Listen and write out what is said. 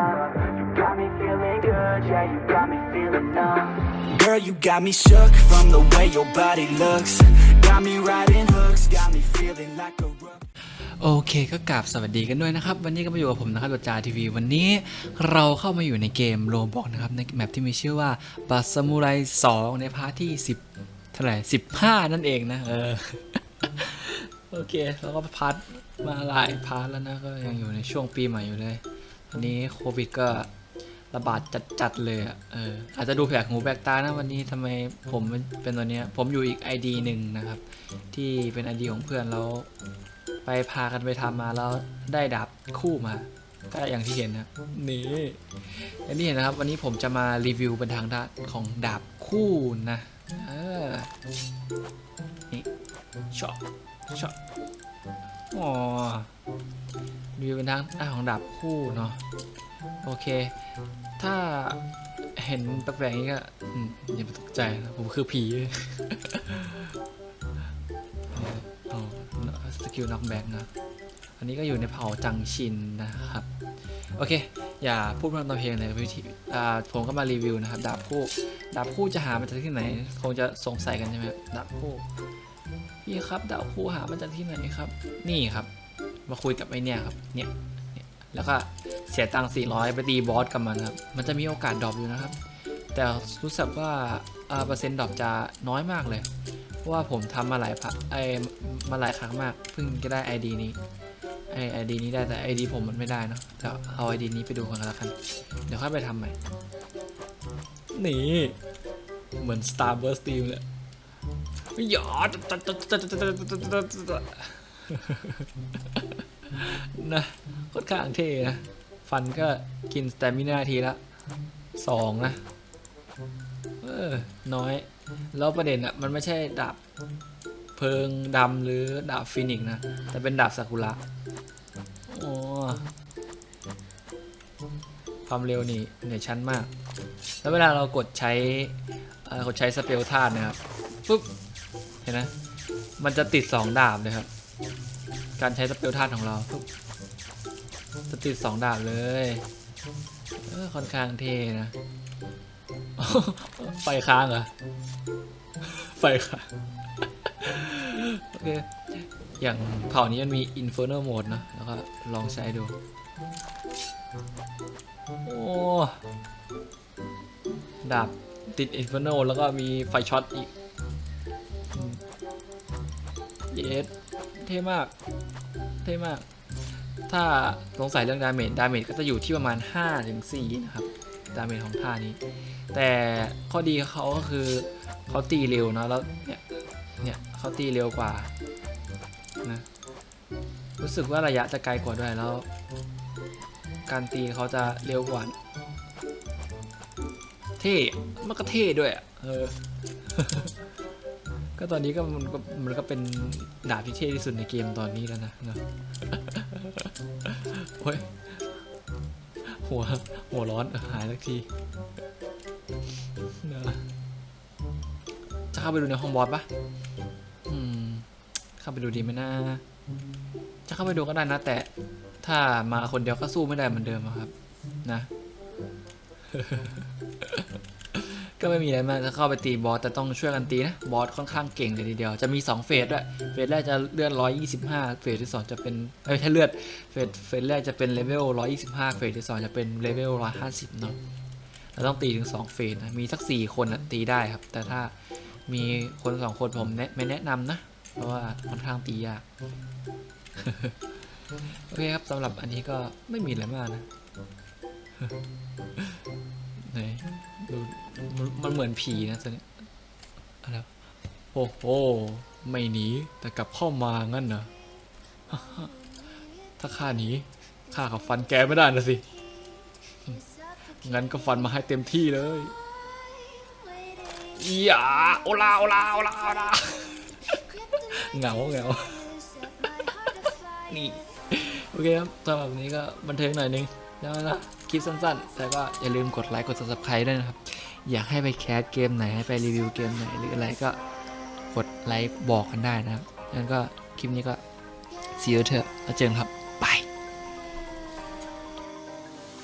up. You got me feeling good, yeah, you got me feeling numb. Girl, you got me shook from the way your body looks. Got me riding hooks, got me feeling like a rook. โอเคก็กราบสวัสดีกันด้วยนะครับ วันนี้ก็มาอยู่กับผมนะครับจาทีวีวันนี้เราเข้ามาอยู่ในเกมโลบอกนะครับในแมปที่มีชื่อว่าบัสมูไร2ในพาร์ทที่ 10เท่าไหร่15 นั่นเองนะเออโอเค แล้วก็พาร์ทมาหลายพาร์ทแล้วนะ ก็ยังอยู่ในช่วงปีใหม่อยู่เลย วันนี้โควิดก็ระบาดจัดๆเลยอะเอออาจจะดูแปลกหูแปลกตานะวันนี้ทำไมผมเป็นตัวเนี้ย ผมอยู่อีก ID หนึ่งนะครับ ที่เป็น ID ของเพื่อนแล้วไปพากันไปทำมาแล้วได้ดาบคู่มา ก็อย่างที่เห็นนะนี่อย่างที่เห็นนะครับ วันนี้ผมจะมารีวิวเป็นทางด้านของดาบคู่นะเออนี่ช็อตช็อต อ๋อรีวิวเป็นทางด้านของดาบคู่เนาะโอเค ถ้าเห็นแปลกๆอย่างนี้ก็อย่าไปตกใจนะผมคือผีอ๋อสกิลน็อกแบ็กนะอันนี้ก็อยู่ในเผ่าจังชินนะครับ โอเค อย่าพูดพร่ำทำเพลงเลยพี่ผมก็มารีวิวนะครับ ดาบคู่ ดาบคู่จะหามาจากที่ไหน คงจะสงสัยกันใช่ไหมดาบคู่ พี่ครับดาบคู่หามาจากที่ไหนครับ นี่ครับ มาคุยกับไอเนี่ยครับเนี่ยเนี่ยแล้วก็เสียตังค์400 ไปตีบอสกับมันครับ มันจะมีโอกาสดรอปอยู่นะครับ แต่รู้สึกว่าอ่าเปอร์เซ็นต์ดรอปจะน้อยมากเลย เพราะว่าผมทำมาหลายพะไอมาหลายครั้งมาก เพิ่งจะได้ ID นี้ไอไอดีนี้ได้แต่ ID ผมมันไม่ได้เนาะจะเอา ID นี้ไปดูกันล้วกัน เดี๋ยวค่อยไปทำใหม่ นี่ เหมือน Star Burst Team เลย หยอดนะค่อนข้างเท่นะ ฟันก็กินสเตมินาทีละสองนะ เออ น้อย แล้วประเด็นอะมันไม่ใช่ดาบเพลิงดำหรือดาบฟินิกนะ แต่เป็นดาบซากุระโอ้ความเร็วนี่เหนือชั้นมาก แล้วเวลาเรากดใช้กดใช้สเปลธาตุนะครับปุ๊บ ห็นไหมมันจะติด 2 ดาบเลยครับ การใช้สเปลธาตุของเราจะติด 2 ดาบเลยเออค่อนข้างเท่นะไฟค้างเหรอไฟค้างโอเคอย่างเผ่านี้มันมี Inferno Mode นะแล้วก็ลองใช้ดู โอ้ ดาบติด Inferno แล้วก็มีไฟช็อตอีก เยสเท่มาก เท่มาก ถ้าสงสัยเรื่องดาเมจ ดาเมจก็จะอยู่ที่ประมาณ 5-4 นะครับ ดาเมจของท่านี้ แต่ข้อดีเขาก็คือเขาตีเร็วเนะแล้วเนี่ย เนี่ยเขาตีเร็วกว่านะ รู้สึกว่าระยะจะไกลกว่าด้วยแล้ว การตีเขาจะเร็วกว่า เท่ มันก็เท่ด้วยอะเออ ก็ตอนนี้ก็มันก็มันก็เป็นดาบที่เท่ที่สุดในเกมตอนนี้แล้วนะเนอะโอ้ยหัวหัวร้อนหายสักทีจะเข้าไปดูในห้องบอสปะอืม เข้าไปดูดีไหมนะจะเข้าไปดูก็ได้นะ แต่ถ้ามาคนเดียวก็สู้ไม่ได้เหมือนเดิมครับ นะ ก็ไม่มีอะไรมากจะเข้าไปตีบอสแต่ต้องช่วยกันตีนะบอสค่อนข้างเก่งเลยทีเดียวจะมี 2 เฟสด้วยเฟสแรกจะเลื่อน125 เฟสที่ 2 จะเป็นเอ้ยไม่ใช่เลือดเฟสเฟสแรกจะเป็นเลเวล 125 เฟสที่ 2 จะเป็นเลเวล 150 เนาะเราต้องตีถึง 2 เฟสนะมีสัก 4 คนนะตีได้ครับ แต่ถ้ามีคน 2 คนผมแนะไม่แนะนำนะ เพราะว่าค่อนข้างตียากโอเคครับสำหรับอันนี้ก็ไม่มีอะไรมากนะดู มันมันเหมือนผีนะตัวนี้อะไรโอ้โหไม่หนีแต่กลับเข้ามางั้นเหรอถ้าข้าหนีข้ากับฟันแกไม่ได้นะสิ งั้นก็ฟันมาให้เต็มที่เลยอย่าโอลาโอลาโอลาโอลาเหงาเหงานี่โอเคครับสำหรับนนี้ก็บันเทิงหน่อยนึงแล้วนะคลิปสั้นๆ แต่ก็อย่าลืมกดไลค์กด subscribe ด้วยนะครับ อยากให้ไปแคสเกมไหนให้ไปรีวิวเกมไหนหรืออะไรก็กดไลค์บอกกันได้นะครับงั้นก็คลิปนี้ก็ see you เถอะแล้วเจอกันครับ